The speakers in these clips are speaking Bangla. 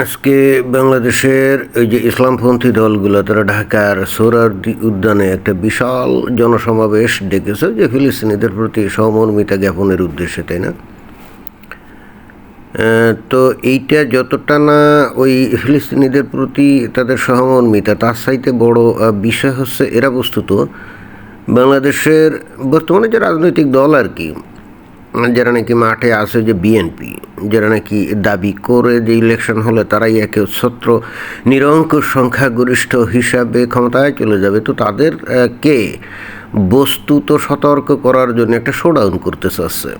আজকে বাংলাদেশের এই যে ইসলামপন্থী দলগুলো, তারা ঢাকার সোহরাওয়ার্দী উদ্যানে একটা বিশাল জনসমাবেশ ডেকেছে যে ফিলিস্তিনিদের প্রতি সহমর্মিতা জ্ঞাপনের উদ্দেশ্যে, তাই না? তো এইটা যতটা না ওই ফিলিস্তিনিদের প্রতি তাদের সহমর্মিতা, তার চাইতে বড় বিষয় হচ্ছে এরা বস্তুত বাংলাদেশের বর্তমানে যে রাজনৈতিক দল আর কি যারা নাকি মাঠে আছে যে বিএনপি যারা নাকি দাবি করে যে ইলেকশন হলে তারাই একে ছত্র নিরঙ্কুশ সংখ্যাগরিষ্ঠ হিসাবে ক্ষমতায় চলে যাবে। তো তাদের কে বস্তুত সতর্ক করার জন্য একটা শোডাউন করতে চাচ্ছে?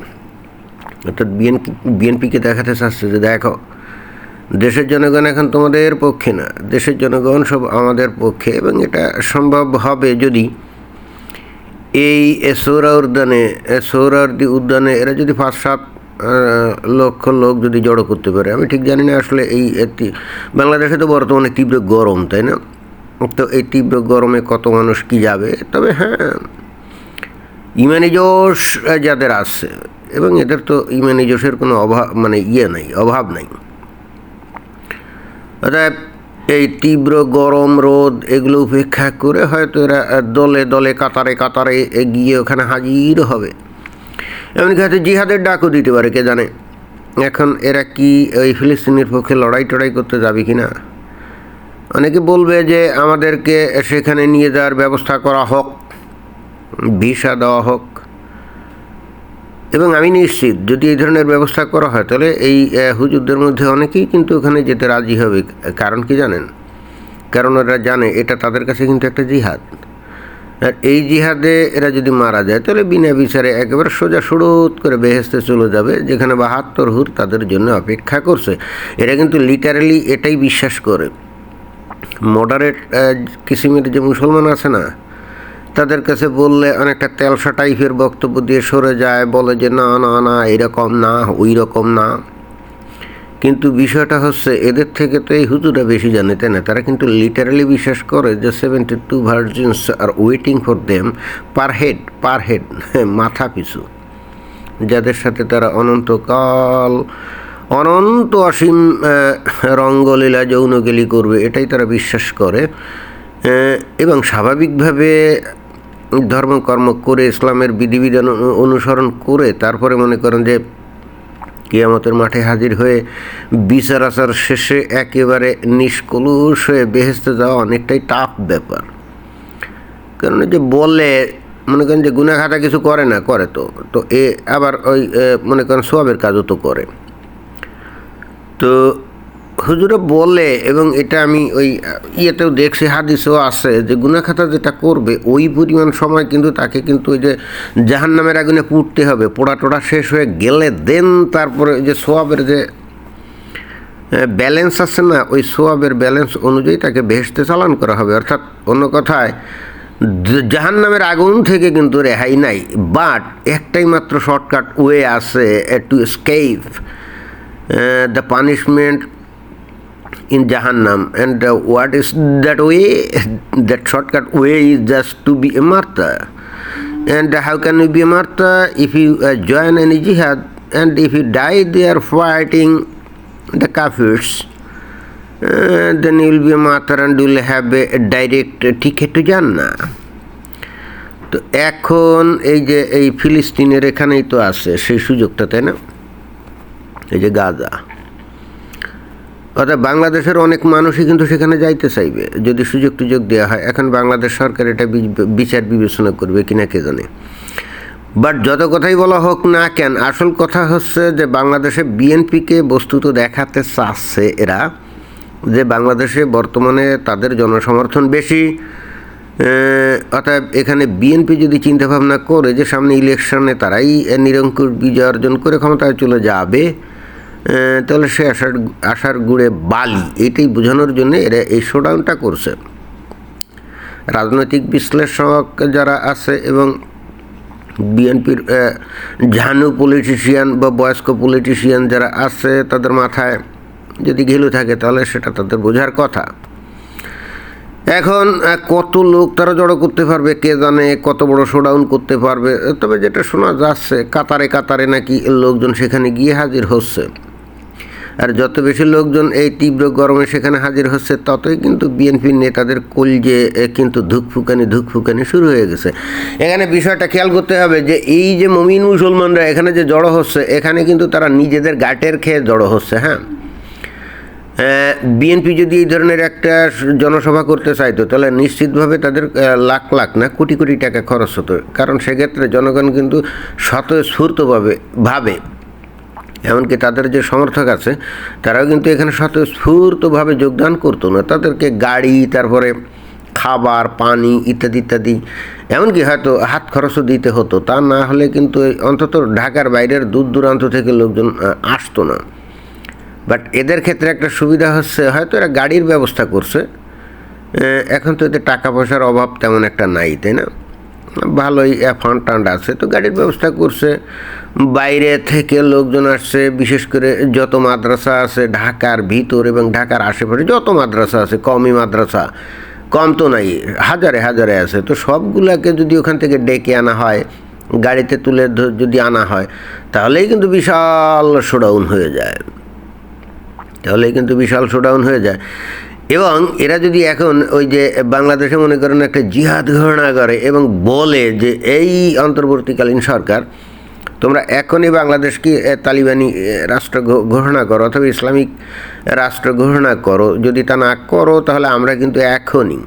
অর্থাৎ বিএনপি বিএনপিকে দেখাতে চাচ্ছে যে দেখো, দেশের জনগণ এখন তোমাদের পক্ষে না, দেশের জনগণ সব আমাদের পক্ষে এবং এটা সম্ভব হবে যদি এই সৌরা উদ্যানে সৌরার্দি উদ্যানে এরা যদি পাঁচ, সাত লক্ষ লোক যদি জড়ো করতে পারে, আমি ঠিক জানি না আসলে এই বাংলাদেশে তো বর্তমানে তীব্র গরম, তাই না? তো এই তীব্র গরমে কত মানুষ কি যাবে? তবে হ্যাঁ ইমানি জোশ যাদের আছে, এবং এদের তো ইমানি জোশের কোনো অভাব মানে ইয়ে নাই, অভাব নাই। অর্থাৎ এই তীব্র গরম রোদ এগুলো উপেক্ষা করে হয়তো এরা দলে দলে, কাতারে কাতারে গিয়ে ওখানে হাজির হবে। এমনকি হয়তো জিহাদের ডাকও দিতে পারে, কে জানে? এখন এরা কি ওই ফিলিস্তিনের পক্ষে লড়াই টড়াই করতে যাবে কি না অনেকে বলবে যে আমাদেরকে সেখানে নিয়ে যাওয়ার ব্যবস্থা করা হোক, ভিসা দেওয়া হোক এবং আমি নিশ্চিত যদি এই ধরনের ব্যবস্থা করা হয়, তাহলে এই হুজুরদের মধ্যে অনেকেই কিন্তু ওখানে যেতে রাজি হবে। কারণ কি জানেন? কারণ ওরা জানে এটা তাদের কাছে কিন্তু একটা জিহাদ। আর এই জিহাদে এরা যদি মারা যায়, তাহলে বিনা বিচারে একেবারে সোজা সুরত করে বেহেস্তে চলে যাবে, যেখানে বাহাত্তর হুর তাদের জন্য অপেক্ষা করছে। এরা কিন্তু লিটারালি এটাই বিশ্বাস করে। মডারেট কিসিমের যে মুসলমান আছে না তাদের কাছে বললে অনেকটা তেলসা টাইপের বক্তব্য দিয়ে সরে যায়, বলে যে, না না না, এরকম না, ওই রকম না। কিন্তু বিষয়টা হচ্ছে, এদের থেকে তো এই হুজুরা বেশি জানে, তাই না? তারা কিন্তু লিটারালি বিশ্বাস করে যে seventy two virgins R waiting for them per head per head মাথা পিছু। যাদের সাথে তারা অনন্তকাল, অনন্ত অসীম রঙ্গলীলা, যৌনগেলি করবে, এটাই তারা বিশ্বাস করে। এবং স্বাভাবিকভাবে ধর্মকর্ম করে, ইসলামের বিধিবিধান অনুসরণ করে, তারপরে মনে করেন যে কিয়ামতের মাঠে হাজির হয়ে বিচার আচার শেষে একেবারে নিষ্কলুষ হয়ে বেহেস্তে যাওয়া অনেকটাই টাফ ব্যাপার। কারণ যে বলে মনে করেন যে গুনাখাতা কিছু করে না, করে তো। তো এ আবার ওই মনে করেন সোয়াবের কাজও তো করে। তো হুজুরে বলে এবং এটা আমি ওই, ইয়েতেও দেখছি, হাদিসেও আছে যে গুনাখাতা যেটা করবে, ওই পরিমাণ সময় কিন্তু তাকে কিন্তু ওই যে জাহান নামের আগুনে পুড়তে হবে পোড়া টোড়া শেষ হয়ে গেলে দেন তারপরে ওই যে সোয়াবের যে ব্যালেন্স আছে না, ওই সোয়াবের ব্যালেন্স অনুযায়ী তাকে ভেসতে চালান করা হবে। অর্থাৎ অন্য কথায় জাহান নামের আগুন থেকে কিন্তু রেহাই নাই বাট একটাই মাত্র শর্টকাট ওয়ে আছে to escape the punishment in Jahannam. And uh, what is that way? That shortcut way is just to be a martyr. And how can you be a martyr if you uh, join any jihad and if you die there fighting the kafirs? Uh, then you will be a martyr and you will have a, a direct uh, ticket to Jannah. তো এখন এই যে এই ফিলিস্তিনের এখানেই তো আছে সেই সুযোগটা তাই না এই যে গাজা অর্থাৎ বাংলাদেশের অনেক মানুষই কিন্তু সেখানে যাইতে চাইবে, যদি সুযোগ টুযোগ দেওয়া হয়। এখন বাংলাদেশ সরকার এটা বিচার বিবেচনা করবে কিনা কে জানে। বাট যত কথাই বলা হোক না কেন, আসল কথা হচ্ছে যে বাংলাদেশে বিএনপিকে বস্তুত দেখাতে চাচ্ছে এরা যে বাংলাদেশে বর্তমানে তাদের জনসমর্থন বেশি। অর্থাৎ এখানে বিএনপি যদি চিন্তাভাবনা করে যে সামনে ইলেকশনে তারাই নিরঙ্কুশ বিজয় অর্জন করে ক্ষমতায় চলে যাবে তাহলে সে আশার আশার গুড়ে বালি, এটাই বোঝানোর জন্য এরা এই শোডাউনটা করছে। রাজনৈতিক বিশ্লেষক যারা আছে এবং বিএনপির ঝানু পলিটিশিয়ান বা বয়স্ক পলিটিশিয়ান যারা আছে, তাদের মাথায় যদি ঘেলু থাকে, তাহলে সেটা তাদের বোঝার কথা। এখন কত লোক তারা জড়ো করতে পারবে, কে জানে কত বড় শোডাউন করতে পারবে, তবে যেটা শোনা যাচ্ছে, কাতারে কাতারে নাকি লোকজন সেখানে গিয়ে হাজির হচ্ছে। আর যত বেশি লোকজন এই তীব্র গরমে সেখানে হাজির হচ্ছে, ততই কিন্তু বিএনপির নেতাদের কলজে কিন্তু ধুকফুকানি ধুকফুকানি শুরু হয়ে গেছে। এখানে বিষয়টা খেয়াল করতে হবে যে এই যে মমিন মুসলমানরা এখানে যে জড়ো হচ্ছে, এখানে কিন্তু তারা নিজেদের গাটের খেয়ে জড়ো হচ্ছে হ্যাঁ? বিএনপি যদি এই ধরনের একটা জনসভা করতে চাইতো, তাহলে নিশ্চিতভাবে তাদের লাখ লাখ না কোটি কোটি টাকা খরচ হতো। কারণ সেক্ষেত্রে জনগণ কিন্তু স্বতঃস্ফূর্তভাবে ভাবে এমনকি তাদের যে সমর্থক আছে, তারাও কিন্তু এখানে স্বতঃস্ফূর্তভাবে যোগদান করতো না। তাদেরকে গাড়ি, তারপরে খাবার, পানি ইত্যাদি ইত্যাদি, এমনকি হয়তো হাত খরচও দিতে হতো। তা না হলে কিন্তু অন্তত ঢাকার বাইরের দূর দূরান্ত থেকে লোকজন আসতো না। বাট এদের ক্ষেত্রে একটা সুবিধা হচ্ছে, হয়তো এরা গাড়ির ব্যবস্থা করছে এখন তো এদের টাকা পয়সার অভাব তেমন একটা নাই, তাই না? ভালোই ফান্ড টান্ড আছে। তো গাড়ির ব্যবস্থা করছে। বাইরে থেকে লোকজন আসছে, বিশেষ করে যত মাদ্রাসা আছে, ঢাকার ভিতর এবং ঢাকার আশেপাশে যত মাদ্রাসা আছে, কমই মাদ্রাসা, কম তো নাই, হাজারে হাজারে আছে। তো সবগুলাকে যদি ওখান থেকে ডেকে আনা হয়, গাড়িতে তুলে যদি আনা হয়, তাহলেই কিন্তু বিশাল শোডাউন হয়ে যায়। তাহলেই কিন্তু বিশাল শোডাউন হয়ে যায়। এবং এরা যদি এখন ওই যে বাংলাদেশে মনে করেন একটা জিহাদ ঘোষণা করে এবং বলে যে এই অন্তর্বর্তীকালীন সরকার, তোমরা এখনই বাংলাদেশকে তালিবানি রাষ্ট্র ঘোষণা করো অথবা ইসলামিক রাষ্ট্র ঘোষণা করো, যদি তা না করো তাহলে আমরা কিন্তু এখনই।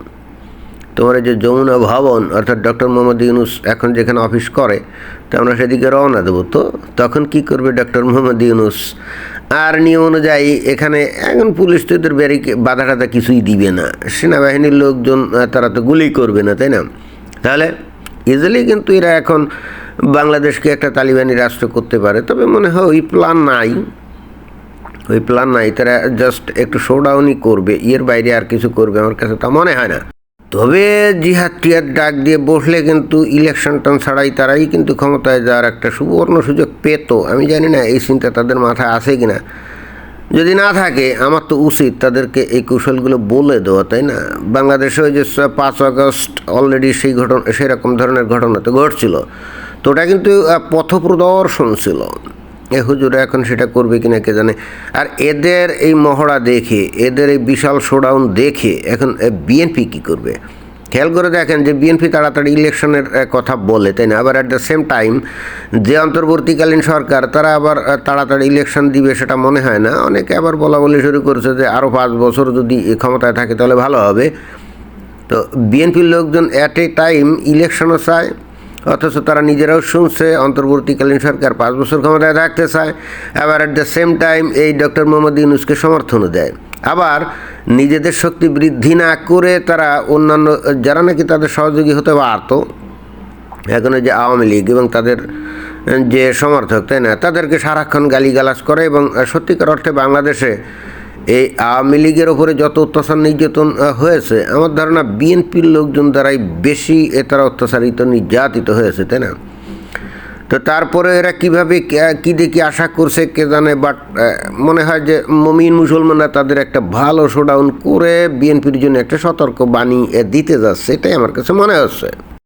তোমার যে যমুনা ভবন, অর্থাৎ ডক্টর মোহাম্মদ ইউনুস এখন যেখানে অফিস করে, তো আমরা সেদিকে রওনা দেবো। তো তখন কি করবে ডক্টর মোহাম্মদ ইউনুস? আর নিয়ম অনুযায়ী এখানে এখন পুলিশ তো এদের ব্যারিকে বাধা টাধা কিছুই দিবে না। সেনাবাহিনীর লোকজন তারা তো গুলি করবে না, তাই না? তাহলে ইজিলি কিন্তু এরা এখন বাংলাদেশকে একটা তালিবানি রাষ্ট্র করতে পারে। তবে মনে হয় ওই প্ল্যান নাই। ওই প্ল্যান নাই। তারা জাস্ট একটু শোডাউনই করবে। এর বাইরে আর কিছু করবে আমার কাছে তা মনে হয় না। তবে জিহাদ টিহাদ ডাক দিয়ে বসলে কিন্তু ইলেকশন টান ছাড়াই তারাই কিন্তু ক্ষমতায় যাওয়ার একটা সুবর্ণ সুযোগ পেত। আমি জানি না এই চিন্তা তাদের মাথায় আছে কি না যদি না থাকে, আমার তো উচিত তাদেরকে এই কৌশলগুলো বলে দেওয়া, তাই না? বাংলাদেশে ওই যে পাঁচ আগস্ট অলরেডি সেই ঘটনা, সেরকম ধরনের ঘটনা তো ঘটছিল। তো ওটা কিন্তু পথপ্রদর্শন ছিল। এ হুজুরা এখন সেটা করবে কিনা কে জানে। আর এদের এই মহড়া দেখে, এদের এই বিশাল শোডাউন দেখে এখন বিএনপি কি করবে? খেয়াল করে দেখেন যে বিএনপি তাড়াতাড়ি ইলেকশনের কথা বলে, তাই না? আবার অ্যাট দ্য সেম টাইম যে অন্তর্বর্তীকালীন সরকার, তারা আবার তাড়াতাড়ি ইলেকশন দিবে সেটা মনে হয় না। অনেকে আবার বলা বলি শুরু করেছে যে আরও পাঁচ বছর যদি ক্ষমতায় থাকে তাহলে ভালো হবে। তো বিএনপির লোকজন অ্যাট এ টাইম ইলেকশনও চায় অথচ তারা নিজেরাও শুনছে, অন্তর্বর্তীকালীন সরকার পাঁচ বছর ক্ষমতায় থাকতে চায়, আবার অ্যাট দ্য সেম টাইম এই ডক্টর মোহাম্মদ ইউনুসকে সমর্থনও দেয়। আবার নিজেদের শক্তি বৃদ্ধি না করে তারা অন্যান্য, যারা নাকি তাদের সহযোগী হতে পারত, এখন যে আওয়ামী লীগ এবং তাদের, যে সমর্থক, তাই না? তাদেরকে সারাক্ষণ গালিগালাজ করে এবং সত্যিকার অর্থে বাংলাদেশে এই আওয়ামী লীগের ওপরে যত অত্যাচার নির্যাতন হয়েছে, আমার ধারণা বিএনপির লোকজন দ্বারাই বেশি এ তারা অত্যাচারিত, নির্যাতিত হয়েছে, তাই না? তো তারপরে এরা কীভাবে কে- দেখি আশা করছে কে জানে বাট মনে হয় যে মমিন মুসলমানরা তাদের একটা ভালো শোডাউন করে বিএনপির জন্য একটা সতর্ক বাণী দিতে যাচ্ছে, এটাই আমার কাছে মনে হচ্ছে।